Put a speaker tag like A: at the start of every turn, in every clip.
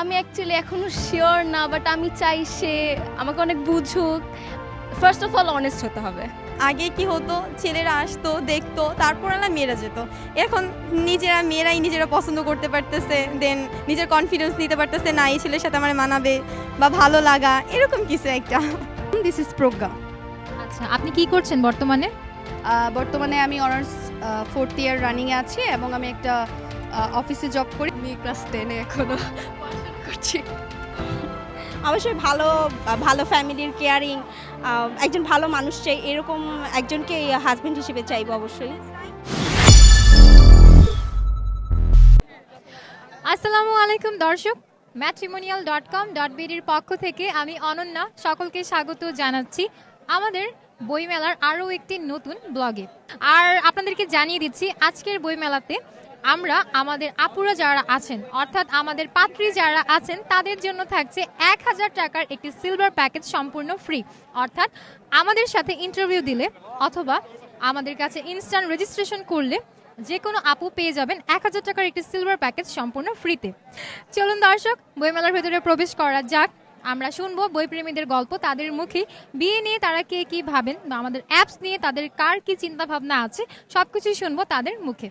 A: আমি অ্যাকচুয়ালি এখনও শিওর না বাট আমি চাই সে আমাকে অনেক বুঝুক। ফার্স্ট অফ অল অনেস্ট হতে হবে।
B: আগে কি হতো? ছেলেরা আসতো দেখতো তারপর না মেয়েরা যেত। এখন নিজেরা মেয়েরাই নিজেরা পছন্দ করতে পারতেছে দেন নিজের কনফিডেন্স নিতে পারতেছে না এই ছেলের সাথে আমার মানাবে বা ভালো লাগা এরকম কিছু একটা।
C: দিস ইজ প্রজ্ঞা
D: আচ্ছা আপনি কি করছেন বর্তমানে?
C: বর্তমানে আমি অনার্স ফোর্থ ইয়ার রানিংয়ে আছি এবং আমি একটা অফিসে জব করি।
A: আমি ক্লাস টেনে এখনও। পড়াশোনা করছি।
E: অবশ্যই ভালো ভালো ফ্যামিলির কেয়ারিং একজন ভালো মানুষ চাই, এরকম একজনকে হাজব্যান্ড হিসেবে চাইব অবশ্যই।
D: আসসালামু আলাইকুম দর্শক ম্যাট্রিমোনিয়াল ডট কম ডট বিডির পক্ষ থেকে আমি অনন্যা সকলকে স্বাগত জানাচ্ছি আমাদের বইমেলার আরও একটি নতুন ব্লগে আর আপনাদেরকে জানিয়ে দিচ্ছি, আজকের বইমেলাতে আমরা আমাদের আপুরা যারা আছেন, অর্থাৎ আমাদের পাত্রী যারা আছেন, তাদের জন্য থাকছে এক হাজার টাকার একটি সিলভার প্যাকেজ সম্পূর্ণ ফ্রি অর্থাৎ আমাদের সাথে ইন্টারভিউ দিলে অথবা আমাদের কাছে ইনস্ট্যান্ট রেজিস্ট্রেশন করলে যে কোনো আপু পেয়ে যাবেন এক হাজার টাকার একটি সিলভার প্যাকেজ সম্পূর্ণ ফ্রিতে চলুন দর্শক, বইমেলার ভেতরে প্রবেশ করা যাক। আমরা শুনব বইপ্রেমীদের গল্প, তাদের মুখে বিয়ে নিয়ে তারা কে কি ভাবেন বা আমাদের অ্যাপস নিয়ে তাদের কার কি চিন্তা ভাবনা আছে, সবকিছুই শুনব তাদের মুখে।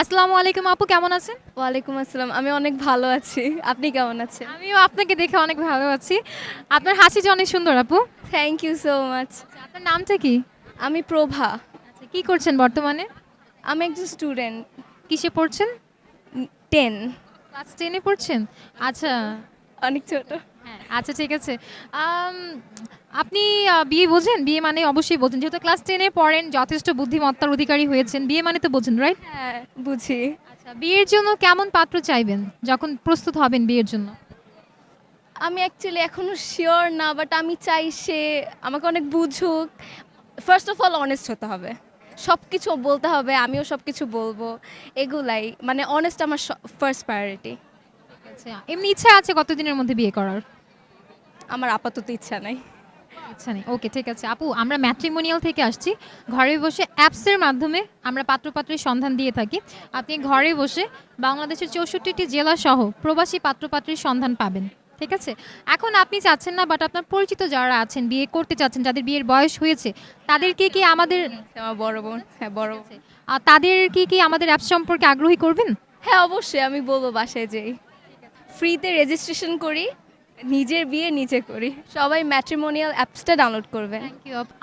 D: আসসালামু আলাইকুম আপু কেমন আছেন?
A: ওয়ালাইকুম আসসালাম আমি অনেক ভালো আছি। আপনি কেমন আছেন?
D: আমিও আপনাকে দেখে অনেক ভালো আছি। আপনার হাসিটা অনেক সুন্দর আপু।
A: থ্যাংক ইউ সো মাচ
D: আপনার নামটা কি?
A: আমি প্রভা।
D: আচ্ছা কি করছেন বর্তমানে?
A: আমি একজন স্টুডেন্ট।
D: কিসে পড়ছেন?
A: টেন
D: ক্লাস টেনে পড়ছেন? আচ্ছা।
A: অনেক ছোট।
D: হ্যাঁ আচ্ছা ঠিক আছে। আপনি বিয়ে বোঝেন? বিয়ে মানে অবশ্যই বোঝেন। যেহেতু ক্লাস টেনে পড়েন যথেষ্ট বুদ্ধিমত্তার অধিকারী হয়েছেন বিয়ে মানে তো বোঝেন রাইট
A: হ্যাঁ বুঝি।
D: আচ্ছা বিয়ের জন্য কেমন পাত্র চাইবেন যখন প্রস্তুত হবেন বিয়ের জন্য?
A: আমি অ্যাকচুয়ালি এখনও শিওর না বাট আমি চাই সে আমাকে অনেক বুঝুক। ফার্স্ট অফ অল অনেস্ট হতে হবে। সব কিছু বলতে হবে আমিও সব কিছু বলব। এগুলাই মানে অনেস্ট আমার ফার্স্ট প্রায়োরিটি
D: আচ্ছা এমনি ইচ্ছা আছে কতদিনের মধ্যে বিয়ে করার?
A: আমার আপাতত ইচ্ছা নাই।
D: আচ্ছা নেই। ওকে ঠিক আছে। আপু আমরা ম্যাট্রিমোনিয়াল থেকে আসছি। ঘরে বসে অ্যাপসের মাধ্যমে আমরা পাত্রপাত্রের সন্ধান দিয়ে থাকি। আপনি ঘরে বসে বাংলাদেশের চৌষট্টিটি জেলা সহ প্রবাসী পাত্রপাত্রের সন্ধান পাবেন। ঠিক আছে? এখন আপনি চাচ্ছেন না বাট আপনার পরিচিত যারা আছেন বিয়ে করতে চাচ্ছেন যাদের বিয়ের বয়স হয়েছে তাদেরকে কি আমাদের
A: বড় বোন হ্যাঁ বড় বোন।
D: আহ, তাদেরকে কি আমাদের অ্যাপস সম্পর্কে আগ্রহী করবেন?
A: হ্যাঁ অবশ্যই। আমি বলব বাসায় যেই ফ্রিতে রেজিস্ট্রেশন করি। নিজের বিয়ে নিজে করি। সবাই ম্যাট্রিমোনিয়াল অ্যাপসটা ডাউনলোড করবেন।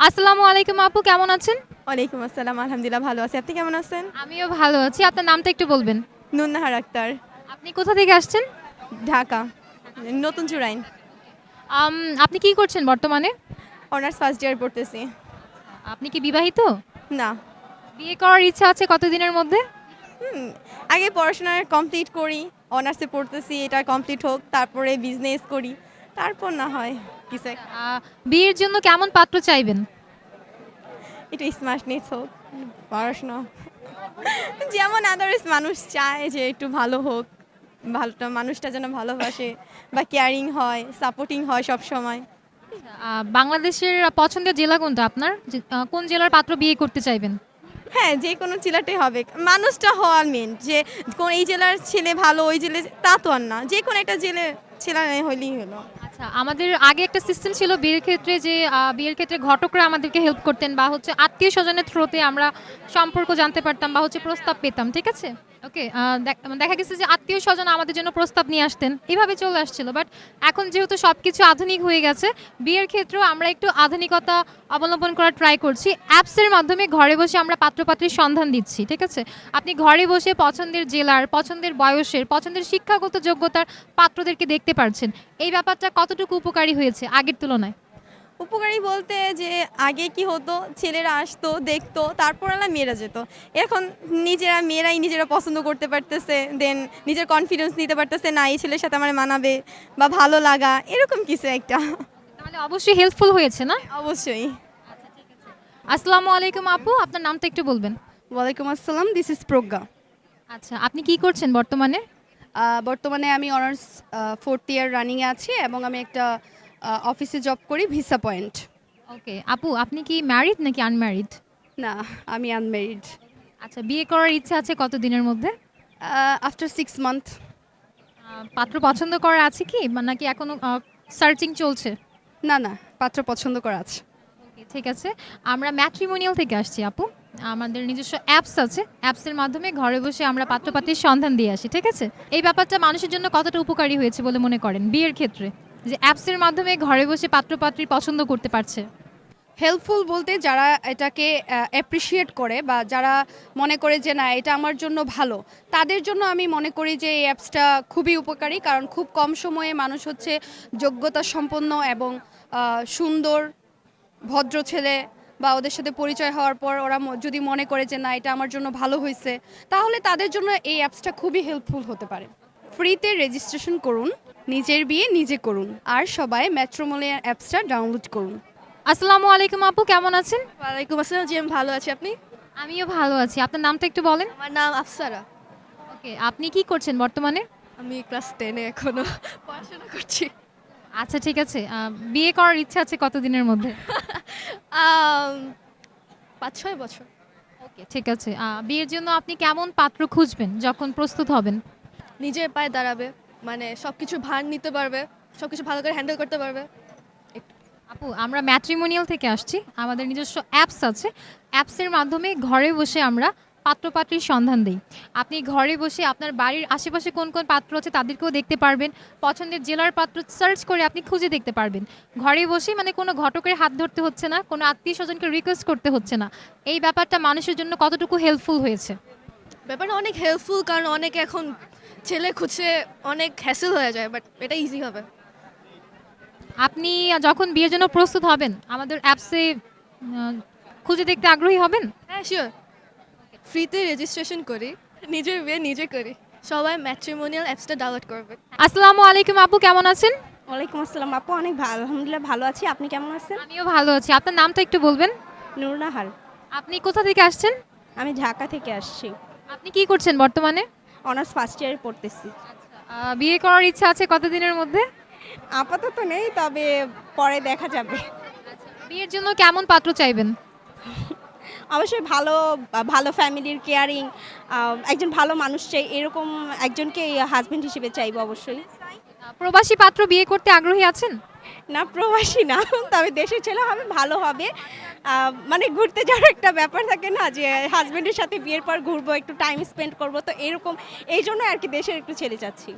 D: আসসালামু আলাইকুম আপু কেমন আছেন?
B: ওয়ালাইকুম আসসালাম আলহামদুলিল্লাহ ভালো আছি। আপনি কেমন আছেন?
D: আমিও ভালো আছি আপনার নামটা একটু বলবেন।
B: নুন্নাহার আক্তার।
D: আপনি কোথা থেকে আসছেন?
B: ঢাকা নতুন চুরাইন।
D: আপনি কি করছেন বর্তমানে?
B: অনার্স ফার্স্ট ইয়ার পড়তেছি।
D: আপনি কি বিবাহিত?
B: না।
D: বিয়ে করার ইচ্ছা আছে কতদিনের মধ্যে?
B: আগে পড়াশোনা কমপ্লিট করি অনার্সে পড়তেছি এটা কমপ্লিট হোক তারপরে বিজনেস করি। তারপর না হয় কিছু
D: বিয়ের জন্য কেমন পাত্র চাইবেন?
B: একটু স্মার্টনেস হোক পড়াশোনা। যেমন আদার্স মানুষ চায় যে একটু ভালো হোক ভালোটা মানুষটা যেন ভালোবাসে বা কেয়ারিং হয় সাপোর্টিং হয় সব সময়।
D: বাংলাদেশের পছন্দের জেলা কোনটা আপনার? কোন জেলার পাত্র বিয়ে করতে চাইবেন?
B: হ্যাঁ যে কোনো জেলাটাই হবে। মানুষটা হওয়ার মেন যে কোন এই জেলার ছেলে ভালো, ওই জেলে তা তো আর না। যে কোনো একটা জেলে ছেলে হইলেই হলো।
D: আচ্ছা আমাদের আগে একটা সিস্টেম ছিল বিয়ের ক্ষেত্রে যে বিয়ের ক্ষেত্রে ঘটকরা আমাদেরকে হেল্প করতেন বা হচ্ছে আত্মীয় স্বজনের থ্রোতে আমরা সম্পর্ক জানতে পারতাম বা হচ্ছে প্রস্তাব পেতাম, ঠিক আছে? ওকে দেখা গেছে যে আত্মীয় স্বজন আমাদের জন্য প্রস্তাব নিয়ে আসতেন। এইভাবে চলে আসছিল বাট এখন যেহেতু সব কিছু আধুনিক হয়ে গেছে, বিয়ের ক্ষেত্রেও আমরা একটু আধুনিকতা অবলম্বন করার ট্রাই করছি। অ্যাপসের মাধ্যমে ঘরে বসে আমরা পাত্রপাত্রীর সন্ধান দিচ্ছি, ঠিক আছে? আপনি ঘরে বসে পছন্দের জেলার, পছন্দের বয়সের, পছন্দের শিক্ষাগত যোগ্যতার পাত্রদেরকে দেখতে পারছেন। এই ব্যাপারটা কতটুকু উপকারী হয়েছে আগের তুলনায়?
B: উপকারী বলতে যে আগে কি হতো? ছেলেরা আসতো দেখতো তারপর না মেয়েরা যেত। এখন নিজেরা মেয়েরাই নিজেরা পছন্দ করতে পারতেছে দেন নিজের কনফিডেন্স নিতে পারতেছে না এই ছেলের সাথে আমার মানাবে বা ভালো লাগা। এরকম কিছু একটা।
D: তাহলে অবশ্যই হেল্পফুল হয়েছে না?
B: অবশ্যই।
D: আসসালামু আলাইকুম আপু আপনার নামটা একটু বলবেন।
C: ওয়ালাইকুম আসসালাম দিস ইজ প্রজ্ঞা।
D: আচ্ছা আপনি কি করছেন বর্তমানে?
C: বর্তমানে আমি অনার্স ফোর্থ ইয়ার রানিংয়ে আছি এবং আমি একটা অফিসে জব করি ভিসা পয়েন্ট
D: ওকে আপু আপনি কি ম্যারিড নাকি আনম্যারিড
C: না আমি আনমেরিড
D: আচ্ছা বিয়ে করার ইচ্ছা আছে কত দিনের মধ্যে
C: আফটার সিক্স মান্থ
D: পাত্র পছন্দ করা আছে কি? নাকি এখনও সার্চিং চলছে?
C: না না পাত্র পছন্দ করা আছে।
D: ঠিক আছে। আমরা ম্যাট্রিমোনিয়াল থেকে আসছি আপু। আমাদের নিজস্ব অ্যাপস আছে। অ্যাপসের মাধ্যমে ঘরে বসে আমরা পাত্রপাত্রীর সন্ধান দিয়ে আসি ঠিক আছে? এই ব্যাপারটা মানুষের জন্য কতটা উপকারী হয়েছে বলে মনে করেন বিয়ের ক্ষেত্রে? যে অ্যাপসের মাধ্যমে ঘরে বসে পাত্রপাত্রী পছন্দ করতে পারছে।
C: হেল্পফুল বলতে যারা এটাকে অ্যাপ্রিসিয়েট করে বা যারা মনে করে যে না, এটা আমার জন্য ভালো, তাদের জন্য আমি মনে করি যে এই অ্যাপসটা খুবই উপকারী, কারণ খুব কম সময়ে মানুষ হচ্ছে যোগ্যতা সম্পন্ন এবং সুন্দর, ভদ্র ছেলে বা ওদের সাথে পরিচয় হওয়ার পর ওরা যদি মনে করে যে না, এটা আমার জন্য ভালো হয়েছে তাহলে তাদের জন্য এই অ্যাপসটা খুবই হেল্পফুল হতে পারে। ফ্রিতে রেজিস্ট্রেশন করুন নিজের বিয়ে নিজে করুন আর সবাই ম্যাট্রোমোলিয়ার অ্যাপসটা ডাউনলোড করুন।
D: আসসালামু আলাইকুম আপু কেমন আছেন?
B: ওয়ালাইকুম আসসালাম জি আমি ভালো আছি। আপনি?
D: আমিও ভালো আছি। আপনার নামটা একটু বলেন।
B: আমার নাম আফসারা।
D: ওকে আপনি কি করছেন বর্তমানে?
B: আমি ক্লাস টেনে এখনও পড়াশোনা করছি।
D: আচ্ছা ঠিক আছে। বিয়ে করার ইচ্ছা আছে কতদিনের মধ্যে?
B: পাঁচ ছয় বছর।
D: ওকে ঠিক আছে। বিয়ের জন্য আপনি কেমন পাত্র খুঁজবেন যখন প্রস্তুত হবেন?
B: নিজের পায়ে দাঁড়াবে মানে সব কিছু ভার নিতে পারবে সব কিছু ভালো করে হ্যান্ডেল করতে পারবে।
D: আপু আমরা ম্যাট্রিমোনিয়াল থেকে আসছি। আমাদের নিজস্ব অ্যাপস আছে। অ্যাপসের মাধ্যমে ঘরে বসে আমরা পাত্রপাত্রীর সন্ধান দিই। আপনি ঘরে বসে আপনার বাড়ির আশেপাশে কোন কোন পাত্র আছে তাদেরকেও দেখতে পারবেন। পছন্দের জেলার পাত্র সার্চ করে আপনি খুঁজে দেখতে পারবেন। ঘরে বসে মানে কোনো ঘটকের হাত ধরতে হচ্ছে না কোনো আত্মীয় স্বজনকে রিকোয়েস্ট করতে হচ্ছে না। এই ব্যাপারটা মানুষের জন্য কতটুকু হেল্পফুল হয়েছে?
B: ব্যাপারটা অনেক হেল্পফুল কারণ অনেকে এখন ছেলে খুঁজছে অনেক হ্যাসেল হয়ে যায় বাট এটা ইজি হবে।
D: আপনি যখন বিয়ের জন্য প্রস্তুত হবেন আমাদের অ্যাপসে খুঁজে দেখতে আগ্রহী হবেন?
B: হ্যাঁ শিওর ফ্রিতে রেজিস্ট্রেশন করি নিজের বিয়ে নিজে করি। সবাই ম্যাট্রিমোনিয়াল অ্যাপসটা ডাউনলোড করবে।
D: আসসালামু আলাইকুম আপু কেমন আছেন?
E: ওয়ালাইকুম আসসালাম আপু অনেক ভালো আলহামদুলিল্লাহ ভালো আছি। আপনি কেমন আছেন?
D: আমিও ভালো আছি। আপনার নামটা একটু বলবেন।
E: নুরনাহার
D: আপনি কোথা থেকে আসছেন?
E: আমি ঢাকা থেকে আসছি।
D: আপনি কি করছেন বর্তমানে?
E: অনার্স ফার্স্ট ইয়ারে পড়তেছি।
D: বিয়ে করার ইচ্ছা আছে কতদিনের মধ্যে?
E: আপাতত নেই তবে পরে দেখা যাবে।
D: বিয়ের জন্য কেমন পাত্র চাইবেন?
E: অবশ্যই ভালো ভালো ফ্যামিলির কেয়ারিং একজন ভালো মানুষ চাই এরকম একজনকে হাজবেন্ড হিসেবে চাইব অবশ্যই।
D: প্রবাসী পাত্র বিয়ে করতে আগ্রহী আছেন?
E: না প্রবাসী না তবে দেশের ছেলে হবে ভালো হবে। মানে ঘুরতে যাওয়ার একটা ব্যাপার থাকে না যে হাজবেন্ডের সাথে বিয়ের পর ঘুরবো একটু টাইম স্পেন্ড করব তো এরকম এই জন্য আর কি দেশের একটু ছেড়ে যাচ্ছি।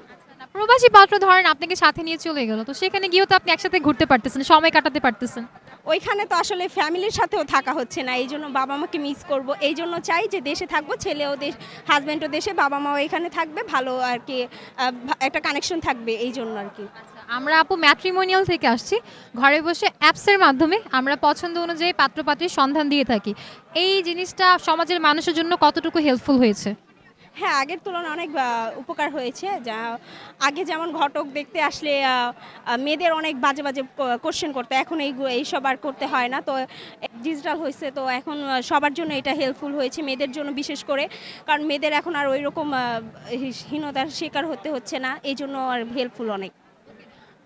D: প্রবাসী পাত্র ধরেন আপনাকে সাথে নিয়ে চলে গেল তো সেখানে গিয়েও তো আপনি একসাথে ঘুরতে পারতেছেন সময় কাটাতে পারতেছেন।
E: ওইখানে তো আসলে ফ্যামিলির সাথেও থাকা হচ্ছে না এই জন্য বাবা মাকে মিস করব এই জন্য চাই যে দেশে থাকব ছেলেও দেশ হাজব্যান্ডও দেশে বাবা মাও এখানে থাকবে ভালো আর কি একটা কানেকশন থাকবে এই জন্য আর কি।
D: আমরা আপু ম্যাট্রিমোনিয়াল থেকে আসছি। ঘরে বসে অ্যাপসের মাধ্যমে আমরা পছন্দ অনুযায়ী পাত্রপাত্রীর সন্ধান দিয়ে থাকি। এই জিনিসটা সমাজের মানুষের জন্য কতটুকু হেল্পফুল হয়েছে?
E: হ্যাঁ আগের তুলনায় অনেক উপকার হয়েছে। যা, আগে যেমন ঘটক দেখতে আসলে মেয়েদের অনেক বাজে বাজে কোশ্চেন করতে। এখন এই এইসব আর করতে হয় না। তো ডিজিটাল হয়েছে, তো এখন সবার জন্য এটা হেল্পফুল হয়েছে মেয়েদের জন্য বিশেষ করে। কারণ মেয়েদের এখন আর ওই রকম হীনতার শিকার হতে হচ্ছে না। এই জন্য আর হেল্পফুল অনেক।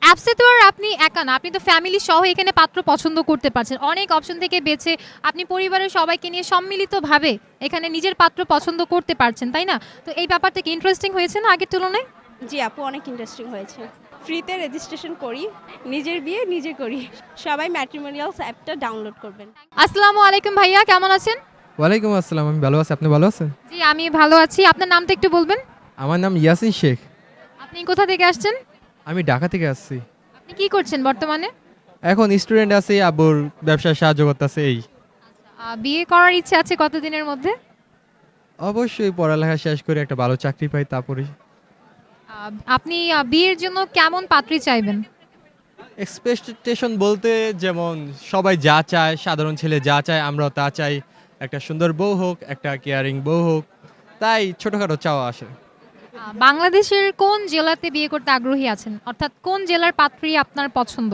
D: অ্যাপসে তো আর আপনি একা না আপনি তো ফ্যামিলি সহ এখানে পাত্র পছন্দ করতে পারছেন। অনেক অপশন থেকে বেছে আপনি পরিবারের সবাইকে নিয়ে সম্মিলিতভাবে এখানে নিজের পাত্র পছন্দ করতে পারছেন তাই না? তো এই ব্যাপারটা কি ইন্টারেস্টিং হয়েছে না আগের তুলনায়?
E: জি আপু অনেক ইন্টারেস্টিং হয়েছে। ফ্রিতে রেজিস্ট্রেশন করি নিজের বিয়ে নিজে করি। সবাই ম্যাট্রিমোনিয়ালস অ্যাপটা ডাউনলোড করবেন।
D: আসসালামু আলাইকুম ভাইয়া কেমন আছেন?
F: ওয়ালাইকুম আসসালাম আমি ভালো আছি আপনি ভালো আছেন?
D: জি আমি ভালো আছি। আপনার নামটা একটু বলবেন।
F: আমার নাম ইয়াসিন শেখ।
D: আপনি কোথা থেকে আসছেন?
F: আমি ঢাকা থেকে আসছি।
D: আপনি কি করছেন বর্তমানে?
F: এখন স্টুডেন্ট আছি আব্বুর ব্যবসায় সাহায্য করতেছে এই।
D: আহ, বিয়ে করার ইচ্ছে আছে কতদিনের মধ্যে?
F: অবশ্যই পড়ালেখা শেষ করে একটা ভালো চাকরি পাই তারপরে।
D: আহ, আপনি আহ, বিয়ের জন্য কেমন পাত্রী চাইবেন?
F: এক্সপেকটেশন বলতে যেমন সবাই যা চায় সাধারণ ছেলে যা চায় আমরাও তা চাই। একটা সুন্দর বউ হোক একটা কেয়ারিং বউ হোক তাই ছোটোখাটো চাওয়া আসে।
D: বাংলাদেশের কোন জেলাতে বিয়ে করতে আগ্রহী আছেন? অর্থাৎ কোন জেলার পাত্রী আপনার পছন্দ?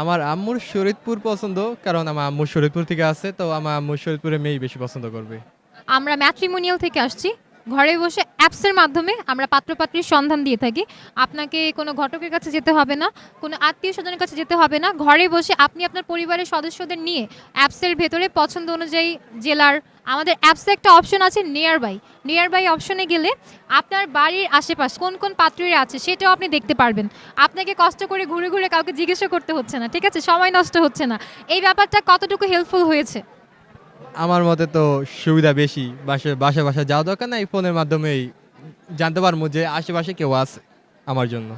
F: আমার আম্মুর শরীদপুর পছন্দ কারণ আমার আম্মুর শরীদপুর থেকে আছে তো আমার আম্মুর শরীদপুরে মেয়েই বেশি পছন্দ করবে।
D: আমরা ম্যাট্রিমোনিয়াল থেকে আসছি। ঘরে বসে অ্যাপসের মাধ্যমে আমরা পাত্রপাত্রীর সন্ধান দিয়ে থাকি। আপনাকে কোনো ঘটকের কাছে যেতে হবে না, কোনো আত্মীয় স্বজনের কাছে যেতে হবে না। ঘরে বসে আপনি আপনার পরিবারের সদস্যদের নিয়ে অ্যাপসের ভেতরে পছন্দ অনুযায়ী জেলার, আমাদের অ্যাপসে একটা অপশন আছে নিয়ার বাই নিয়ার বাই অপশনে গেলে আপনার বাড়ির আশেপাশে কোন কোন পাত্রীরা আছে সেটাও আপনি দেখতে পারবেন। আপনাকে কষ্ট করে ঘুরে ঘুরে কাউকে জিজ্ঞাসা করতে হচ্ছে না, ঠিক আছে? সময় নষ্ট হচ্ছে না। এই ব্যাপারটা কতটুকু হেল্পফুল হয়েছে?
F: আমার মতে তো সুবিধা বেশি। বাসা বাসা বাসা যাওয়া দরকার নাই ফোনের মাধ্যমেই জানতে পারব যে আশেপাশে কেউ আছে আমার জন্য।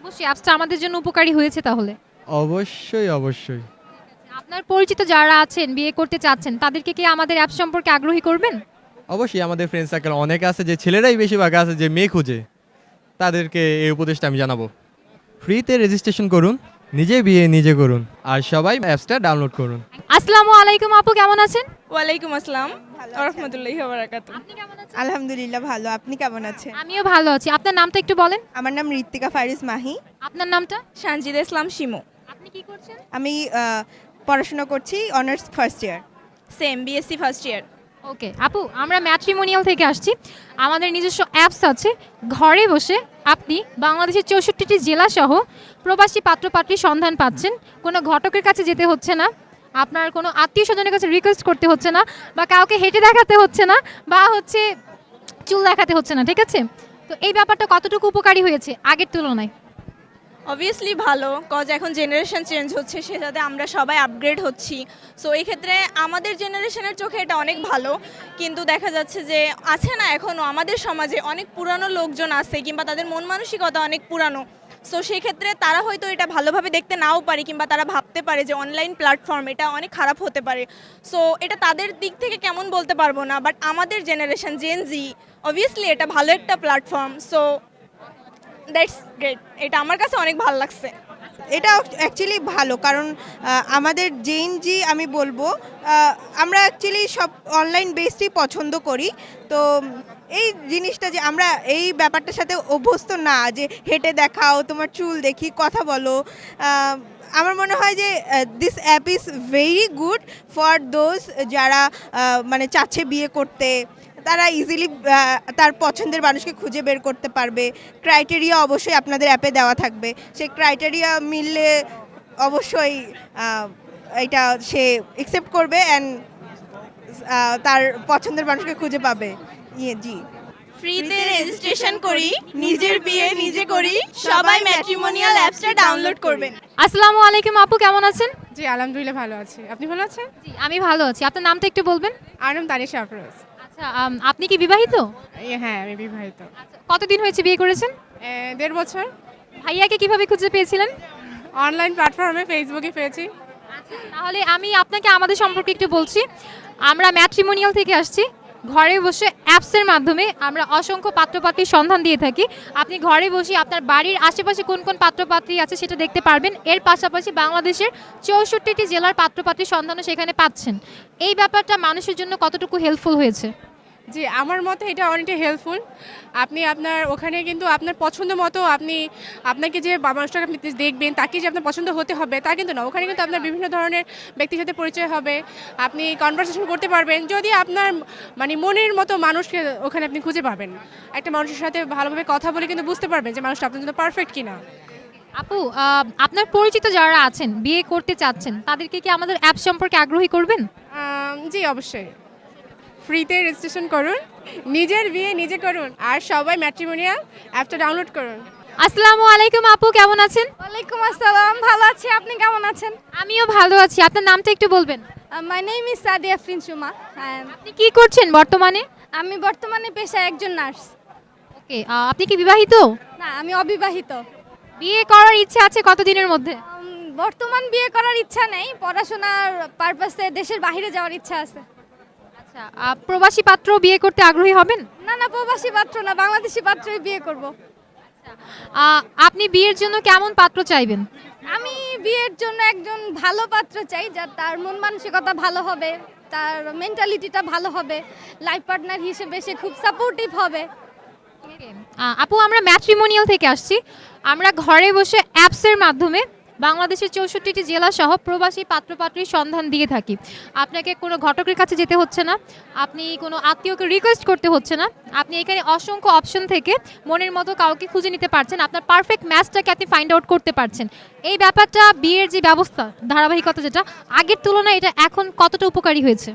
D: অবশ্যই অ্যাপসটা আমাদের জন্য উপকারী হয়েছে তাহলে।
F: অবশ্যই অবশ্যই।
D: আপনার পরিচিত যারা আছেন বিয়ে করতে চাচ্ছেন তাদেরকে কি আমাদের অ্যাপ সম্পর্কে আগ্রহী করবেন?
F: অবশ্যই আমাদের ফ্রেন্ড সার্কেল অনেক আছে যে ছেলেরাই বেশিরভাগ আছে যে মেয়ে খুঁজে তাদেরকে এই উপদেশটা আমি জানাব। ফ্রিতে রেজিস্ট্রেশন করুন। নিজে বিয়ে নিজে করুন। আর সবাই অ্যাপসটা ডাউনলোড করুন।
D: আসসালামু আলাইকুম আপু কেমন আছেন?
G: ওয়ালাইকুম আসসালাম। রহমতুল্লাহি বারাকাতু
D: আপনি কেমন আছেন?
G: আলহামদুলিল্লাহ ভালো। আপনি কেমন আছেন?
D: আমিও ভালো আছি। আপনার নামটা একটু বলেন।
G: আমার নাম ঋত্বিকা ফারিস মাহি।
D: আপনার নামটা?
G: সানজিদা ইসলাম শিমু।
D: আপনি কি করছেন?
G: আমি পড়াশোনা করছি honours first year.
H: Same BSc first year.
D: Okay, আপু, আমরা ম্যাট্রিমোনিয়াল থেকে আসছি। আমাদের নিজস্ব অ্যাপস আছে। ঘরে বসে আপনি বাংলাদেশের চৌষট্টিটি জেলা সহ প্রবাসী পাত্রপাত্রীর সন্ধান পাচ্ছেন। কোনো ঘটকের কাছে যেতে হচ্ছে না। আপনার কোনো আত্মীয় স্বজনের কাছে রিকোয়েস্ট করতে হচ্ছে না বা কাউকে হেঁটে দেখাতে হচ্ছে না বা হচ্ছে চুল দেখাতে হচ্ছে না, ঠিক আছে? তো এই ব্যাপারটা কতটুকু উপকারী হয়েছে আগের তুলনায়?
H: অবভিয়াসলি ভালো কজ এখন জেনারেশন চেঞ্জ হচ্ছে, সেটাতে আমরা সবাই আপগ্রেড হচ্ছি। সো এই ক্ষেত্রে আমাদের জেনারেশনের চোখে এটা অনেক ভালো, কিন্তু দেখা যাচ্ছে যে আছে না এখনও আমাদের সমাজে অনেক পুরানো লোকজন আছে, কিংবা তাদের মন মানসিকতা অনেক পুরানো। সো সেই ক্ষেত্রে তারা হয়তো এটা ভালোভাবে দেখতে নাও পারে, কিংবা তারা ভাবতে পারে যে অনলাইন প্ল্যাটফর্ম এটা অনেক খারাপ হতে পারে। সো এটা তাদের দিক থেকে কেমন বলতে পারব না বাট আমাদের জেনারেশন জেন জি অবভিয়াসলি এটা ভালো একটা প্ল্যাটফর্ম সো দ্যাটস গ্রেট এটা আমার কাছে অনেক ভালো লাগছে।
G: এটা অ্যাকচুয়ালি ভালো, কারণ আমাদের জেন জি আমি বলব আমরা অ্যাকচুয়ালি সব অনলাইন বেসডই পছন্দ করি। তো, এই জিনিসটা যে আমরা এই ব্যাপারটার সাথে অভ্যস্ত না, যে হেঁটে দেখাও, তোমার চুল দেখি, কথা বলো আমার মনে হয় যে this app is very good for those যারা মানে চাচ্ছে বিয়ে করতে। তারা ইজিলি তার পছন্দের মানুষকে খুঁজে বের করতে পারবে। ক্রাইটেরিয়া অবশ্যই আপনাদের অ্যাপে দেওয়া থাকবে। সেই ক্রাইটেরিয়া মিললে অবশ্যই এটা সে একসেপ্ট করবে অ্যান্ড তার পছন্দের মানুষকে খুঁজে পাবে। ইয়ে জি।
H: ফ্রিতে রেজিস্ট্রেশন করি নিজের বিয়ে নিজে করি সবাই ম্যাট্রিমোনিয়াল অ্যাপসটা ডাউনলোড করবেন
D: আসসালামু আলাইকুম আপু কেমন আছেন?
I: জি আলহামদুলিল্লাহ ভালো আছি। আপনি ভালো আছেন?
D: জি আমি ভালো আছি। আপনার নামটা একটু বলবেন?
I: আর নাম তানিশা আফরোজ।
D: আচ্ছা আম, আপনি কি বিবাহিত?
I: হ্যাঁ আমি বিবাহিত।
D: আচ্ছা, কতদিন হয়েছে বিয়ে করেছেন?
I: দেড় বছর।
D: ভাইয়াকে কীভাবে খুঁজে পেয়েছিলেন?
I: অনলাইন প্ল্যাটফর্মে ফেসবুকে পেয়েছি।
D: তাহলে আমি আপনাকে আমাদের সম্পর্কে একটু বলছি। আমরা ম্যাট্রিমোনিয়াল থেকে আসছি। ঘরে বসে অ্যাপসের মাধ্যমে আমরা অসংখ্য পাত্রপাত্রীর সন্ধান দিয়ে থাকি। আপনি ঘরে বসে আপনার বাড়ির আশেপাশে কোন কোন পাত্রপাত্রী আছে সেটা দেখতে পারবেন। এর পাশাপাশি বাংলাদেশের চৌষট্টিটি জেলার পাত্রপাত্রীর সন্ধানও সেখানে পাচ্ছেন। এই ব্যাপারটা মানুষের জন্য কতটুকু হেল্পফুল হয়েছে?
I: জি আমার মতে এটা অনেকটা হেল্পফুল আপনি আপনার ওখানে কিন্তু আপনার পছন্দ মতো আপনি আপনাকে যে মানুষটাকে আপনি দেখবেন তাকে যে আপনার পছন্দ হতে হবে তা কিন্তু না। ওখানে কিন্তু আপনার বিভিন্ন ধরনের ব্যক্তির সাথে পরিচয় হবে। আপনি কনভারসেশন করতে পারবেন। যদি আপনার মানে মনের মতো মানুষকে ওখানে আপনি খুঁজে পাবেন। একটা মানুষের সাথে ভালোভাবে কথা বলে কিন্তু বুঝতে পারবেন যে মানুষটা আপনার জন্য পারফেক্ট কিনা।
D: আপু আপনার পরিচিত যারা আছেন বিয়ে করতে চাচ্ছেন তাদেরকে কি আমাদের অ্যাপ সম্পর্কে আগ্রহী করবেন?
I: জি অবশ্যই। ফ্রিতে রেজিস্ট্রেশন করুন নিজের বিয়ে নিজে করুন আর সবাই ম্যাট্রিমোনিয়াল অ্যাপটা ডাউনলোড করুন।
D: আসসালামু আলাইকুম আপু কেমন আছেন?
A: ওয়ালাইকুম আসসালাম ভালো আছি আপনি কেমন আছেন?
D: আমিও ভালো আছি আপনার নামটা একটু বলবেন।
A: মাই নেম ইজ সাদিয়া ফ্রিন সুমা
D: আপনি কি করছেন বর্তমানে?
A: আমি বর্তমানে পেশায় একজন নার্স।
D: ওকে আপনি কি বিবাহিত?
A: না আমি অবিবাহিত।
D: বিয়ে করার ইচ্ছা আছে কতদিনের মধ্যে?
A: বর্তমান বিয়ে করার ইচ্ছা নেই পড়াশোনার পারপাসে দেশের বাইরে যাওয়ার ইচ্ছা আছে।
D: আচ্ছা প্রবাসী পাত্র বিয়ে করতে আগ্রহী হবেন?
A: না না প্রবাসী পাত্র না বাংলাদেশি পাত্রই বিয়ে করব।
D: আহ, আপনি বিয়ের জন্য কেমন পাত্র চাইবেন?
A: আমি বিয়ের জন্য একজন ভালো পাত্র চাই যার তার মন মানসিকতা ভালো হবে তার মেন্টালিটিটা ভালো হবে লাইফ পার্টনার হিসেবে সে খুব সাপোর্টিভ হবে।
D: আপু আমরা ম্যাট্রিমোনিয়াল থেকে আসছি। আমরা ঘরে বসে অ্যাপসের মাধ্যমে বাংলাদেশের চৌষট্টিটি জেলা সহ প্রবাসী পাত্রপাত্রীর সন্ধান দিয়ে থাকি। আপনাকে কোনো ঘটকের কাছে যেতে হচ্ছে না। আপনি কোনো আত্মীয়কে রিকোয়েস্ট করতে হচ্ছে না। আপনি এখানে অসংখ্য অপশন থেকে মনের মতো কাউকে খুঁজে নিতে পারছেন। আপনার পারফেক্ট ম্যাচটাকে আপনি ফাইন্ড আউট করতে পারছেন। এই ব্যাপারটা বিয়ের যে ব্যবস্থা, ধারাবাহিকতা যেটা, আগের তুলনায় এটা এখন কতটা উপকারী হয়েছে?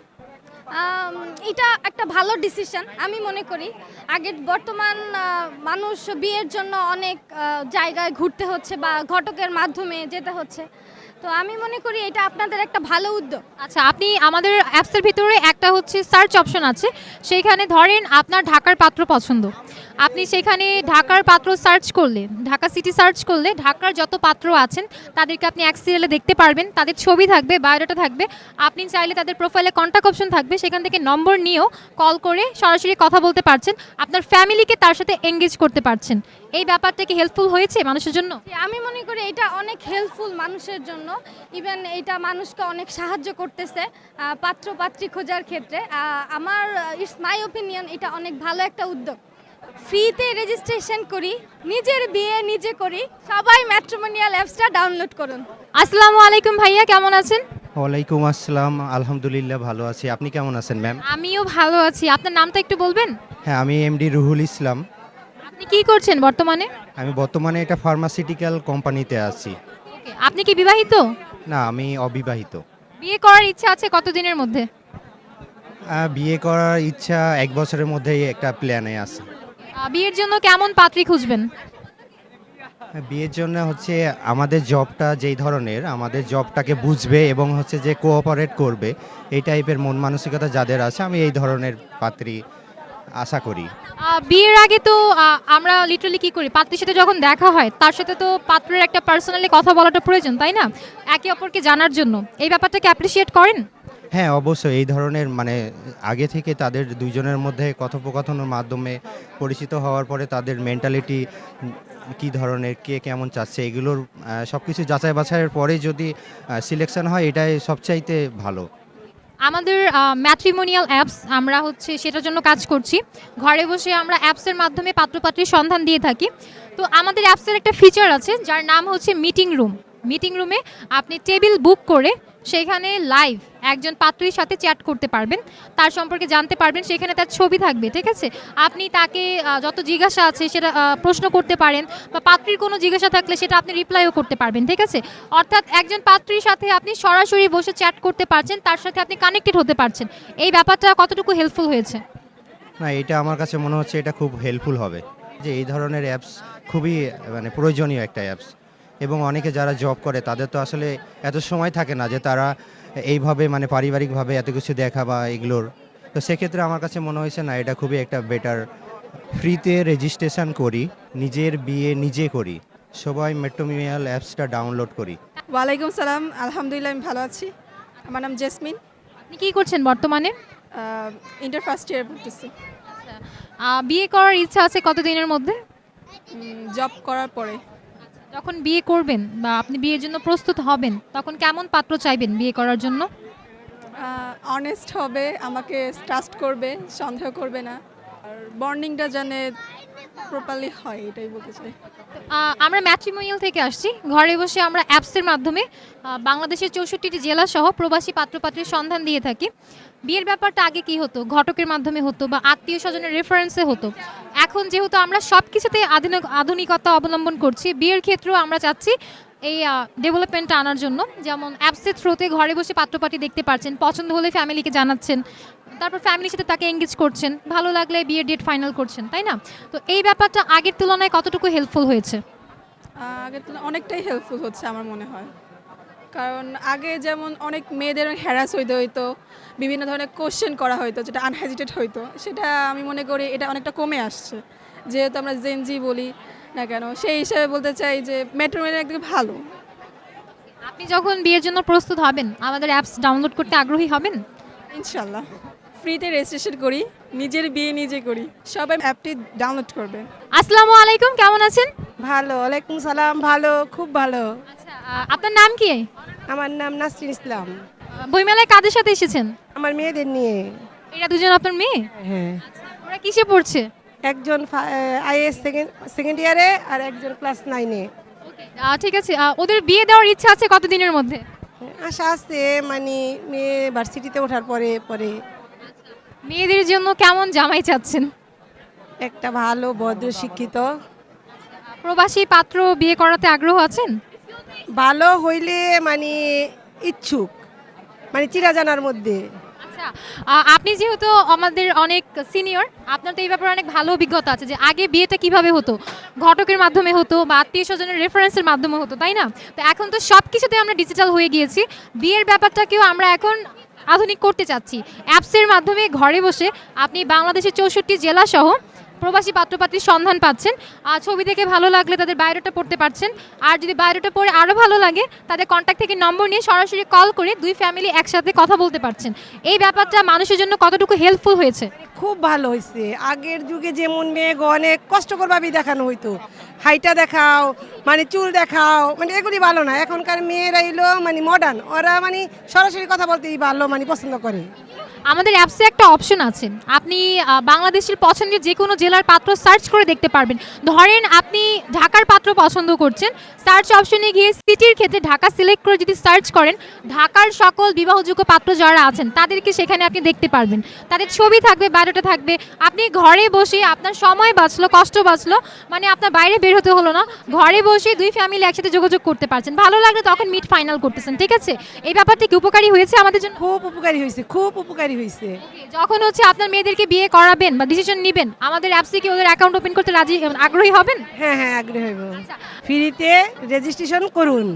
A: এটা একটা ভালো ডিসিশন আমি মনে করি। আগে বর্তমান মানুষ বিয়ের জন্য অনেক জায়গায় ঘুরতে হচ্ছে বা ঘটকের মাধ্যমে যেতে হচ্ছে। তো আমি মনে করি এটা আপনাদের একটা ভালো উদ্যোগ।
D: আচ্ছা আপনি আমাদের অ্যাপসের ভিতরে একটা হচ্ছে সার্চ অপশন আছে। সেইখানে ধরেন আপনার ঢাকার পাত্র পছন্দ। আপনি সেখানে ঢাকার পাত্র সার্চ করলে, ঢাকা সিটি সার্চ করলে, ঢাকার যত পাত্র আছেন, তাদেরকে আপনি এক সিরিয়ালে দেখতে পারবেন। তাদের ছবি থাকবে, বায়োডাটা থাকবে। আপনি চাইলে তাদের প্রোফাইলে কন্ট্যাক্ট অপশন থাকবে। সেখান থেকে নম্বর নিয়েও কল করে সরাসরি কথা বলতে পারছেন। আপনার ফ্যামিলিকে তার সাথে এঙ্গেজ করতে পারছেন। এই ব্যাপারটা কি হেল্পফুল হয়েছে মানুষের জন্য?
A: আমি মনে করি এটা অনেক হেল্পফুল মানুষের জন্য। ইভেন এটা মানুষকে অনেক সাহায্য করতেছে পাত্র পাত্রী খোঁজার ক্ষেত্রে। আমার ইটস মাই ওপিনিয়ন এটা অনেক ভালো একটা উদ্যোগ। ফ্রিতে রেজিস্ট্রেশন করি নিজের বিয়ে নিজে করি সবাই ম্যাট্রিমোনিয়াল অ্যাপসটা ডাউনলোড করুন।
D: আসসালামু আলাইকুম ভাইয়া কেমন আছেন?
J: ওয়ালাইকুম আসসালাম আলহামদুলিল্লাহ ভালো আছি। আপনি কেমন আছেন ম্যাম
D: আমিও ভালো আছি। আপনার নামটা একটু বলবেন?
J: হ্যাঁ আমি এমডি রুহুল ইসলাম।
D: আপনি কি করছেন বর্তমানে?
J: আমি বর্তমানে এটা ফার্মাসিউটিক্যাল কোম্পানিতে আছি।
D: আপনি কি বিবাহিত?
J: না আমি অবিবাহিত।
D: বিয়ে করার ইচ্ছা আছে কতদিনের মধ্যে?
J: বিয়ে করার ইচ্ছা এক বছরের মধ্যেই একটা প্ল্যানে আছে।
D: বিয়ের জন্য কেমন পাত্রী খুঁজবেন?
J: বিয়ের জন্য হচ্ছে আমাদের জবটা যেই ধরনের আমাদের জবটাকে বুঝবে এবং হচ্ছে যে কোঅপারেট করবে এই টাইপের মন মানসিকতা যাদের আছে আমি এই ধরনের পাত্রী আশা করি।
D: বিয়ের আগে তো আমরা লিটারালি কি করি পাত্রীর সাথে যখন দেখা হয় তার সাথে তো পাত্রের একটা পার্সোনালি কথা বলাটা প্রয়োজন তাই না? একে অপরকে জানার জন্য। এই ব্যাপারটাকে অ্যাপ্রিসিয়েট করেন?
J: হ্যাঁ অবশ্যই। এই ধরনের মানে আগে থেকে তাদের দুইজনের মধ্যে কথোপকথনের মাধ্যমে পরিচিত হওয়ার পরে তাদের মেন্টালিটি কি ধরনের, কে কেমন চাচ্ছে, এগুলোর সব কিছু যাচাই বাছাইয়ের পরে যদি সিলেকশন হয়, এটাই সবচাইতে ভালো।
D: আমাদের ম্যাট্রিমোনিয়াল অ্যাপস আমরা হচ্ছে সেটার জন্য কাজ করছি। ঘরে বসে আমরা অ্যাপসের মাধ্যমে পাত্রপাত্রীর সন্ধান দিয়ে থাকি। তো আমাদের অ্যাপসের একটা ফিচার আছে, যার নাম হচ্ছে মিটিং রুম মিটিং রুমে আপনি টেবিল বুক করে সেখানে লাইভ একজন পাত্রীর সাথে চ্যাট করতে পারবেন, তার সম্পর্কে জানতে পারবেন, সেখানে তার ছবি থাকবে, ঠিক আছে? আপনি তাকে যত জিজ্ঞাসা আছে সেটা প্রশ্ন করতে পারেন বা পাত্রীর কোনো জিজ্ঞাসা থাকলে সেটা আপনি রিপ্লাইও করতে পারবেন, ঠিক আছে? অর্থাৎ একজন পাত্রীর সাথে আপনি সরাসরি বসে চ্যাট করতে পারছেন, তার সাথে আপনি কানেক্টেড হতে পারছেন। এই ব্যাপারটা কতটুকু হেল্পফুল হয়েছে?
J: না, এটা আমার কাছে মনে হচ্ছে এটা খুব হেল্পফুল হবে, যে এই ধরনের অ্যাপস খুবই মানে প্রয়োজনীয় একটা অ্যাপস এবং অনেকে যারা জব করে, তাদের তো আসলে এত সময় থাকে না যে তারা এইভাবে মানে পারিবারিকভাবে এত কিছু দেখা বা এগুলোর তো সেক্ষেত্রে আমার কাছে মনে হয়েছে না এটা খুবই একটা বেটার ফ্রিতে রেজিস্ট্রেশন করি নিজের বিয়ে নিজে করি সবাই মেট্রোমিয়াল অ্যাপসটা ডাউনলোড করি।
B: ওয়ালাইকুম সালাম আলহামদুলিল্লাহ আমি ভালো আছি। আমার নাম জেসমিন।
D: আপনি কি করছেন বর্তমানে?
B: ইন্টার ফার্স্ট ইয়ার পড়তেছি।
D: আহ, বিয়ে করার ইচ্ছা আছে কতদিনের মধ্যে?
B: জব করার পরে।
D: যখন বিয়ে করবেন বা আপনি বিয়ের জন্য প্রস্তুত হবেন, তখন কেমন পাত্র চাইবেন বিয়ে করার জন্য?
B: অনেস্ট হবে, আমাকে ট্রাস্ট করবে, সন্দেহ করবে না। আর বর্নিংটা জানে প্রপারলি হয়, এটাই বলতে চাই।
D: আমরা ম্যাট্রিমোনিয়াল থেকে আসছি। ঘরে বসে আমরা অ্যাপসের মাধ্যমে বাংলাদেশের চৌষট্টিটি জেলা সহ প্রবাসী পাত্রপাত্রীর সন্ধান দিয়ে থাকি। বিয়ের ব্যাপারটা আগে কি হতো? ঘটকের মাধ্যমে হতো বা আত্মীয় স্বজনের রেফারেন্সে হতো। এখন যেহেতু আমরা সব কিছুতে আধুনিক, আধুনিকতা অবলম্বন করছি, বিয়ের ক্ষেত্রেও আমরা চাচ্ছি এই ডেভেলপমেন্টটা আনার জন্য। যেমন অ্যাপসের থ্রুতে ঘরে বসে পাত্রপাত্রী দেখতে পারছেন, পছন্দ হলে ফ্যামিলিকে জানাচ্ছেন তারপর ফ্যামিলির সাথে তাকে এঙ্গেজ করছেন। ভালো লাগলে বিয়ের ডেট ফাইনাল করছেন তাই না? তো এই ব্যাপারটা আগের তুলনায় কতটুকু হেল্পফুল হয়েছে?
B: আগের তুলনায় অনেকটাই হেল্পফুল হচ্ছে আমার মনে হয়। কারণ আগে যেমন অনেক মেয়েদের হ্যারাস হইতে হইতো বিভিন্ন ধরনের কোশ্চেন করা হইতো যেটা আনহেজিটেড হইতো সেটা আমি মনে করি এটা অনেকটা কমে আসছে। যেহেতু আমরা জেনজি বলি না কেন সেই হিসাবে বলতে চাই যে মেট্রোমেল একদিকে ভালো।
D: আপনি যখন বিয়ের জন্য প্রস্তুত হবেন আমাদের অ্যাপস ডাউনলোড করতে আগ্রহী হবেন?
B: ইনশাল্লাহ ফ্রিতে রেজিস্ট্রেশন করি নিজের বিয়ে নিজে করি। সবাই অ্যাপটি ডাউনলোড করবেন
D: আসসালামু আলাইকুম কেমন আছেন?
K: ভালো ওয়ালাইকুম সালাম ভালো খুব ভালো।
D: আচ্ছা আপনার নাম কি?
K: আমার নাম নাসরিন ইসলাম।
D: বইমেলায় কাদের সাথে এসেছেন?
K: আমার মেয়েদের নিয়ে।
D: এরা দুজন আপনার মেয়ে?
K: হ্যাঁ।
D: ওরা কিসে পড়ছে?
K: একজন আইএস সেকেন্ড সেকেন্ড ইয়ারে আর একজন ক্লাস নাইনে
D: ঠিক আছে ওদের বিয়ে দেওয়ার ইচ্ছা আছে কতদিনের মধ্যে?
K: আশা আছে মানে মেয়ে ভার্সিটিতে ওঠার পরে পরে।
D: মেয়েদের জন্য কেমন জামাই চাচ্ছেন?
K: একটা ভালো ভদ্র শিক্ষিত।
D: প্রবাসী পাত্র বিয়ে করাতে আগ্রহ আছেন?
K: ভালো হইলে মানে ইচ্ছুক মানে চিরা জানার মধ্যে।
D: আচ্ছা আপনি যেহেতু আমাদের অনেক সিনিয়র আপনার তো এই ব্যাপারে অনেক ভালো অভিজ্ঞতা আছে যে আগে বিয়েটা কীভাবে হতো? ঘটকের মাধ্যমে হতো বা আত্মীয় স্বজনের রেফারেন্সের মাধ্যমে হতো তাই না? তো এখন তো সব কিছুতে আমরা ডিজিটাল হয়ে গিয়েছি। বিয়ের ব্যাপারটাকেও আমরা এখন আধুনিক করতে চাচ্ছি। অ্যাপসের মাধ্যমে ঘরে বসে আপনি বাংলাদেশের চৌষট্টি জেলা সহ প্রবাসী পাত্রপাত্রীর সন্ধান পাচ্ছেন। আর ছবি দেখে ভালো লাগলে তাদের বায়োডাটা পড়তে পারছেন। আর যদি বায়োডাটা পড়ে আরও ভালো লাগে, তাদের কন্ট্যাক্ট থেকে নম্বর নিয়ে সরাসরি কল করে দুই ফ্যামিলি একসাথে কথা বলতে পারছেন। এই ব্যাপারটা মানুষের জন্য কতটুকু হেল্পফুল হয়েছে?
K: খুব ভালো হয়েছে। আগের যুগে যেমন মেয়ে অনেক কষ্টকরভাবেই দেখানো হইতো। হাইটা দেখাও মানে চুল দেখাও মানে এগুলি ভালো না। এখনকার মেয়েরা এলো মানে মডার্ন ওরা মানে সরাসরি কথা বলতেই ভালো মানে পছন্দ করে।
D: আমাদের অ্যাপসে একটা অপশন আছে। আপনি বাংলাদেশের পছন্দের যে কোনো জেলার পাত্র সার্চ করে দেখতে পারবেন। ধরেন আপনি ঢাকার পাত্র পছন্দ করছেন, সার্চ অপশনে গিয়ে সিটির ক্ষেত্রে ঢাকা সিলেক্ট করে যদি সার্চ করেন, ঢাকার সকল বিবাহযোগ্য পাত্র যারা আছেন, তাদেরকে সেখানে আপনি দেখতে পারবেন। তাদের ছবি থাকবে, বায়োডাটা থাকবে। আপনি ঘরে বসে আপনার সময় বাঁচলো, কষ্ট বাঁচলো মানে আপনার বাইরে বের হতে হলো না, ঘরে বসে দুই ফ্যামিলি একসাথে যোগাযোগ করতে পারছেন। ভালো লাগলে তখন মিট ফাইনাল করতেছেন, ঠিক আছে? এই ব্যাপারটা কি উপকারী হয়েছে আমাদের জন্য?
K: খুব উপকারী হয়েছে, খুব উপকারী হয়েছে।
D: যখন হচ্ছে আপনার মেয়েদেরকে বিয়ে করাবেন বা ডিসিশন নেবেন আমাদের অ্যাপসে কি ওদের অ্যাকাউন্ট ওপেন করতে রাজি আগ্রহী হবেন?
K: হ্যাঁ হ্যাঁ আগ্রহ হইব ফ্রিতে রেজিস্ট্রেশন করুন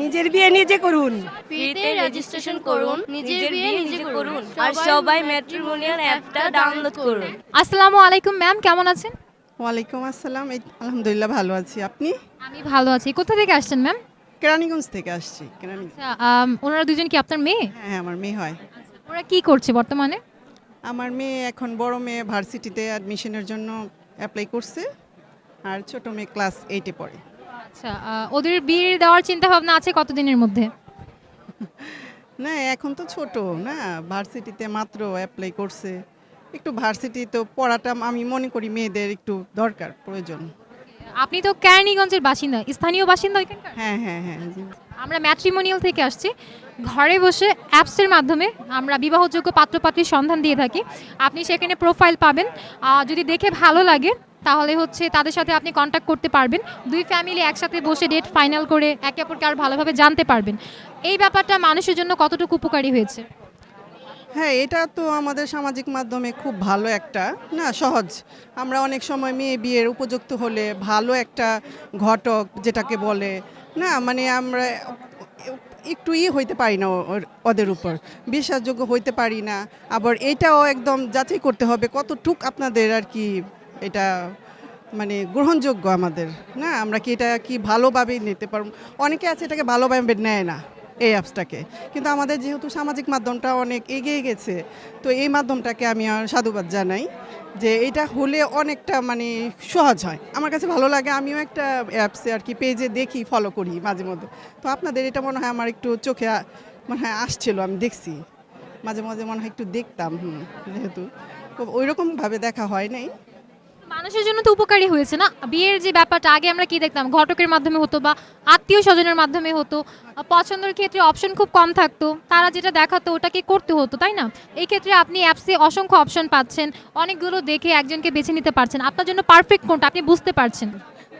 K: নিজের বিয়ে নিজে করুন।
L: ফ্রিতে রেজিস্ট্রেশন করুন নিজের বিয়ে নিজে করুন। আর সবাই ম্যাট্রিমোনিয়াল অ্যাপটা ডাউনলোড করুন।
D: আসসালামু আলাইকুম ম্যাম কেমন আছেন?
M: ওয়ালাইকুম আসসালাম এই আলহামদুলিল্লাহ ভালো আছি। আপনি?
D: আমি ভালো আছি। কোথা থেকে আসছেন ম্যাম
M: কেরানীগঞ্জ থেকে আসছি কেরানী
D: আচ্ছা ওনারা দুজন কি আপনার মেয়ে?
M: হ্যাঁ আমার মেয়ে হয়।
D: ওরা কি করছে বর্তমানে?
M: আমার মেয়ে এখন বড় মেয়ে ভার্সিটিতে অ্যাডমিশনের জন্য অ্যাপ্লাই করছে আর ছোট মেয়ে ক্লাস এইটে পড়ে।
D: আচ্ছা ওদের বিয়ে দেওয়ার চিন্তা ভাবনা আছে কতদিনের মধ্যে?
M: না এখন তো ছোট না? ভার্সিটিতে মাত্র অ্যাপ্লাই করছে। একটু ভার্সিটি তো পড়াটা আমি মনে করি মেয়েদের একটু দরকার প্রয়োজন।
D: আপনি তো কেরানীগঞ্জের বাসিন্দা স্থানীয় বাসিন্দা
M: হ্যাঁ হ্যাঁ হ্যাঁ
D: আমরা ম্যাট্রিমোনিয়াল থেকে আসছি। ঘরে বসে অ্যাপসের মাধ্যমে আমরা বিবাহযোগ্য পাত্রপাত্রীর সন্ধান দিয়ে থাকি। আপনি সেখানে প্রোফাইল পাবেন। যদি দেখে ভালো লাগে, তাহলে হচ্ছে তাদের সাথে আপনি কন্ট্যাক্ট করতে পারবেন। দুই ফ্যামিলি একসাথে বসে ডেট ফাইনাল করে একে অপরকে আর ভালোভাবে জানতে পারবেন। এই ব্যাপারটা মানুষের জন্য কতটুকু উপকারী হয়েছে?
M: হ্যাঁ এটা তো আমাদের সামাজিক মাধ্যমে খুব ভালো একটা, না, সহজ। আমরা অনেক সময় মেয়ে বিয়ের উপযুক্ত হলে ভালো একটা ঘটক যেটাকে বলে না মানে আমরা একটু ইয়ে হইতে পারি না ওদের উপর। বিশ্বাসযোগ্য হইতে পারি না। আবার এটাও একদম যাচাই করতে হবে কতটুক আপনাদের আর কি এটা মানে গ্রহণযোগ্য আমাদের। না, আমরা কি এটা কি ভালোভাবেই নিতে পারব? অনেকে আছে এটাকে ভালোভাবে নেয় না। এই অ্যাপসটাকে কিন্তু আমাদের যেহেতু সামাজিক মাধ্যমটা অনেক এগিয়ে গেছে, তো এই মাধ্যমটাকে আমি আর সাধুবাদ জানাই যে এটা হলে অনেকটা মানে সহজ হয়। আমার কাছে ভালো লাগে, আমিও একটা অ্যাপসে আর কি পেজে দেখি ফলো করি মাঝে মধ্যে। তো আপনাদের এটা মনে হয় আমার একটু চোখে মনে হয় আসছিল, আমি দেখছি। মাঝে মাঝে মনে হয় একটু দেখতাম, হুম, যেহেতু। ওই রকমভাবে দেখা হয় নাই।
D: মানুষের জন্য তো উপকারী হয়েছে না? বিয়ের যে ব্যাপারটা, আগে আমরা কি দেখতাম? ঘটকের মাধ্যমে হতো বা আত্মীয় স্বজনের মাধ্যমে হতো। পছন্দের ক্ষেত্রে অপশন খুব কম থাকতো। তারা যেটা দেখাতো, ওটাকে করতে হতো, তাই না? এই ক্ষেত্রে আপনি অ্যাপসে অসংখ্য অপশন পাচ্ছেন। অনেকগুলো দেখে একজনকে বেছে নিতে পারছেন। আপনার জন্য পারফেক্ট কোনটা? আপনি বুঝতে পারছেন।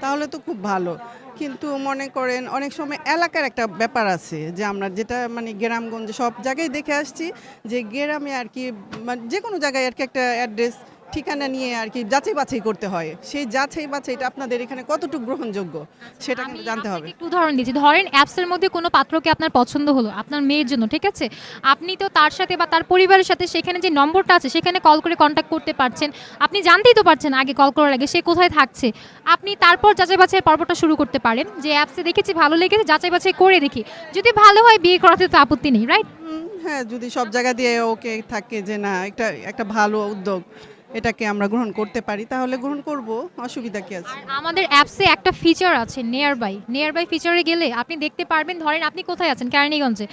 M: তাহলে তো খুব ভালো। কিন্তু মনে করেন, অনেক সময় এলাকার একটা ব্যাপার আছে যে আমরা যেটা মানে গ্রামগঞ্জে সব জায়গায় দেখে আসছি যে গ্রামে আর কি মানে যে কোনো জায়গায় আর কি একটা অ্যাড্রেস ঠিকানা নিয়ে আর কি যাচাই বাছাই করতে হয়। সেই যাচাই বাছাইটা আপনাদের এখানে কতটুকু গ্রহণযোগ্য সেটা কিন্তু জানতে হবে।
D: একটু উদাহরণ দিচ্ছি। ধরেন অ্যাপসের মধ্যে কোনো পাত্রকে আপনার পছন্দ হলো আপনার মেয়ের জন্য ঠিক আছে? আপনি তো তার সাথে বা তার পরিবারের সাথে সেখানে যে নম্বরটা আছে সেখানে কল করে কন্ট্যাক্ট করতে পারছেন। আপনি জানতেই তো পারছেন আগে কল করার আগে সে কোথায় থাকছে। আপনি তারপর যাচাই বাছাই পর্বটা শুরু করতে পারেন। যে অ্যাপসে দেখেছি ভালো লেগেছে যাচাই বাছাই করে দেখি। যদি ভালো হয় বিয়ে করাতে তো আপত্তি নেই রাইট
M: হ্যাঁ যদি সব জায়গা দিয়ে ওকে থাকে যে না একটা একটা ভালো উদ্যোগ। এটাকে আমরা গ্রহণ করতে পারি তাহলে গ্রহণ করব অসুবিধা কি আছে?
D: আমাদের অ্যাপসে একটা ফিচার আছে নিয়ার বাই নিয়ার বাই ফিচারে গেলে আপনি দেখতে পারবেন ধরেন আপনি কোথায় আছেন কেরানীগঞ্জে।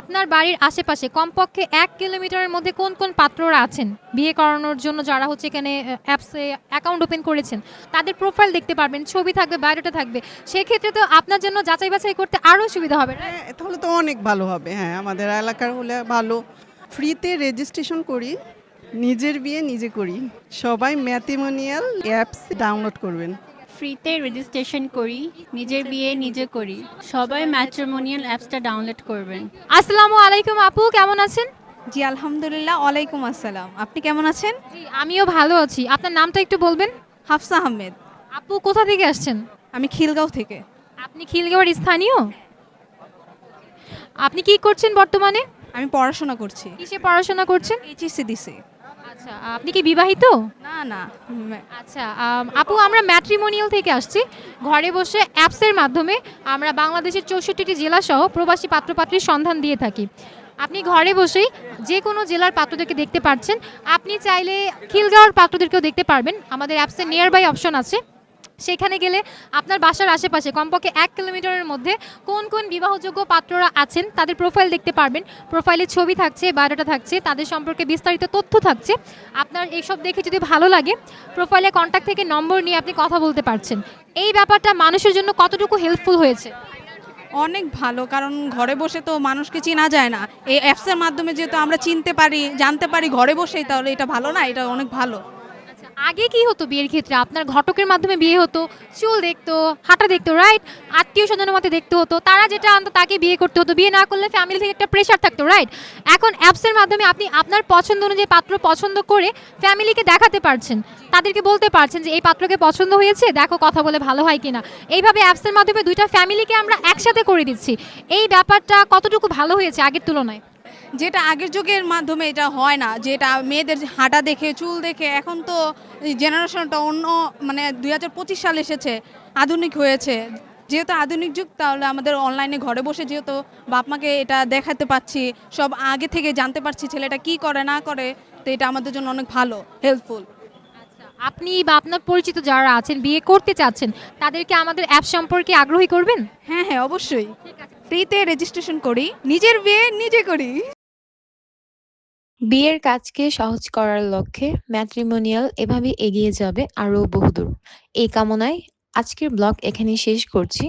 D: আপনার বাড়ির আশেপাশে কমপক্ষে এক কিলোমিটারের মধ্যে কোন কোন পাত্ররা আছেন? বিয়ে করানোর জন্য যারা হচ্ছে এখানে অ্যাপসে অ্যাকাউন্ট ওপেন করেছেন তাদের প্রোফাইল দেখতে পারবেন ছবি থাকবে বায়োডাটা থাকবে। সেক্ষেত্রে তো আপনার জন্য যাচাই বাছাই করতে আরও সুবিধা হবে?
M: হ্যাঁ তাহলে তো অনেক ভালো হবে হ্যাঁ আমাদের এলাকার হলে ভালো। ফ্রিতে রেজিস্ট্রেশন করি নিজের বিয়ে নিজে করি। সবাই ম্যাথিমোনিয়াল অ্যাপস ডাউনলোড করবেন।
N: ফ্রিতে রেজিস্ট্রেশন করি নিজের বিয়ে নিজে করি। সবাই ম্যাট্রিমোনিয়াল অ্যাপসটা ডাউনলোড করবেন।
D: আসসালামু আলাইকুম আপু কেমন আছেন?
O: জি আলহামদুলিল্লাহ ওয়ালাইকুম আসসালাম। আপনি কেমন আছেন?
D: জি আমিও ভালো আছি। আপনার নামটা একটু বলবেন?
O: হাফসা আহমেদ।
D: আপু কোথা থেকে আসছেন?
O: আমি খিলগাঁও থেকে।
D: আপনি খিলগাঁওয়ের স্থানীয়? আপনি কি করছেন বর্তমানে?
O: আমি পড়াশোনা করছি।
D: কিসে পড়াশোনা করছেন?
O: এইচএসসি দিছি।
D: আচ্ছা আপনি কি বিবাহিত?
O: না না।
D: আচ্ছা আপু আমরা ম্যাট্রিমোনিয়াল থেকে আসছি। ঘরে বসে অ্যাপসের মাধ্যমে আমরা বাংলাদেশের চৌষট্টিটি জেলা সহ প্রবাসী পাত্রপাত্রীর সন্ধান দিয়ে থাকি। আপনি ঘরে বসেই যে কোনো জেলার পাত্রদেরকে দেখতে পাচ্ছেন আপনি চাইলে খিলগাঁওর পাত্রদেরকেও দেখতে পারবেন। আমাদের অ্যাপসের নিয়ার বাই অপশন আছে। সেখানে গেলে আপনার বাসার আশেপাশে কমপক্ষে এক কিলোমিটারের মধ্যে কোন কোন বিবাহযোগ্য পাত্ররা আছেন তাদের প্রোফাইল দেখতে পারবেন। প্রোফাইলে ছবি থাকছে, বায়োডাটা থাকছে, তাদের সম্পর্কে বিস্তারিত তথ্য থাকছে। আপনার এইসব দেখে যদি ভালো লাগে প্রোফাইলে কন্ট্যাক্ট থেকে নম্বর নিয়ে আপনি কথা বলতে পারছেন। এই ব্যাপারটা মানুষের জন্য কতটুকু হেল্পফুল হয়েছে?
C: অনেক ভালো, কারণ ঘরে বসে তো মানুষকে চেনা যায় না। এই অ্যাপসের মাধ্যমে যেহেতু আমরা চিনতে পারি, জানতে পারি ঘরে বসেই, তাহলে এটা ভালো না, এটা অনেক ভালো।
D: আগে কি হতো বিয়ের ক্ষেত্রে? আপনার ঘটকের মাধ্যমে বিয়ে হতো, চুল দেখতো, হাঁটা দেখতো রাইট আত্মীয় স্বজনের মধ্যে দেখতে হতো। তারা যেটা আনতো তাকে বিয়ে করতে হতো। বিয়ে না করলে ফ্যামিলি থেকে একটা প্রেশার থাকতো রাইট এখন অ্যাপসের মাধ্যমে আপনি আপনার পছন্দ অনুযায়ী পাত্র পছন্দ করে ফ্যামিলিকে দেখাতে পারছেন। তাদেরকে বলতে পারছেন যে, এই পাত্রকে পছন্দ হয়েছে? দেখো কথা বলে ভালো হয় কিনা? এইভাবে অ্যাপসের মাধ্যমে দুইটা ফ্যামিলিকে আমরা একসাথে করে দিচ্ছি। এই ব্যাপারটা কতটুকু ভালো হয়েছে আগের তুলনায়?
C: যেটা আগের যুগের মাধ্যমে এটা হয় না যেটা মেয়েদের হাঁটা দেখে চুল দেখে এখন তো জেনারেশনটা অন্য মানে দুই হাজার পঁচিশ সাল এসেছে আধুনিক হয়েছে। যেহেতু আধুনিক যুগ তাহলে আমাদের অনলাইনে ঘরে বসে যেহেতু বাপ মাকে এটা দেখাতে পাচ্ছি সব আগে থেকে জানতে পারছি ছেলেটা কি করে না করে তো এটা আমাদের জন্য অনেক ভালো হেল্পফুল
D: আপনি বা আপনার পরিচিত যারা আছেন বিয়ে করতে চাচ্ছেন তাদেরকে আমাদের অ্যাপ সম্পর্কে আগ্রহী করবেন?
C: হ্যাঁ হ্যাঁ অবশ্যই। ফ্রিতে রেজিস্ট্রেশন করি নিজের বিয়ে নিজে করি।
P: বিয়ের কাজকে সহজ করার লক্ষ্যে ম্যাট্রিমোনিয়াল এভাবে এগিয়ে যাবে আরও বহুদূর। এই কামনায় আজকের ব্লগ এখানেই শেষ করছি।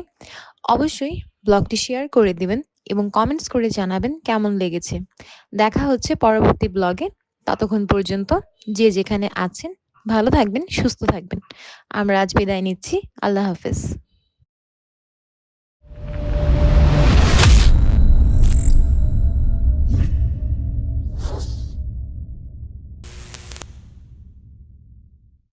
P: অবশ্যই ব্লগটি শেয়ার করে দিবেন এবং কমেন্টস করে জানাবেন কেমন লেগেছে। দেখা হচ্ছে পরবর্তী ব্লগে। ততক্ষণ পর্যন্ত যে যেখানে আছেন, ভালো থাকবেন, সুস্থ থাকবেন। আমরা আজ বিদায় নিচ্ছি। আল্লাহ হাফেজ।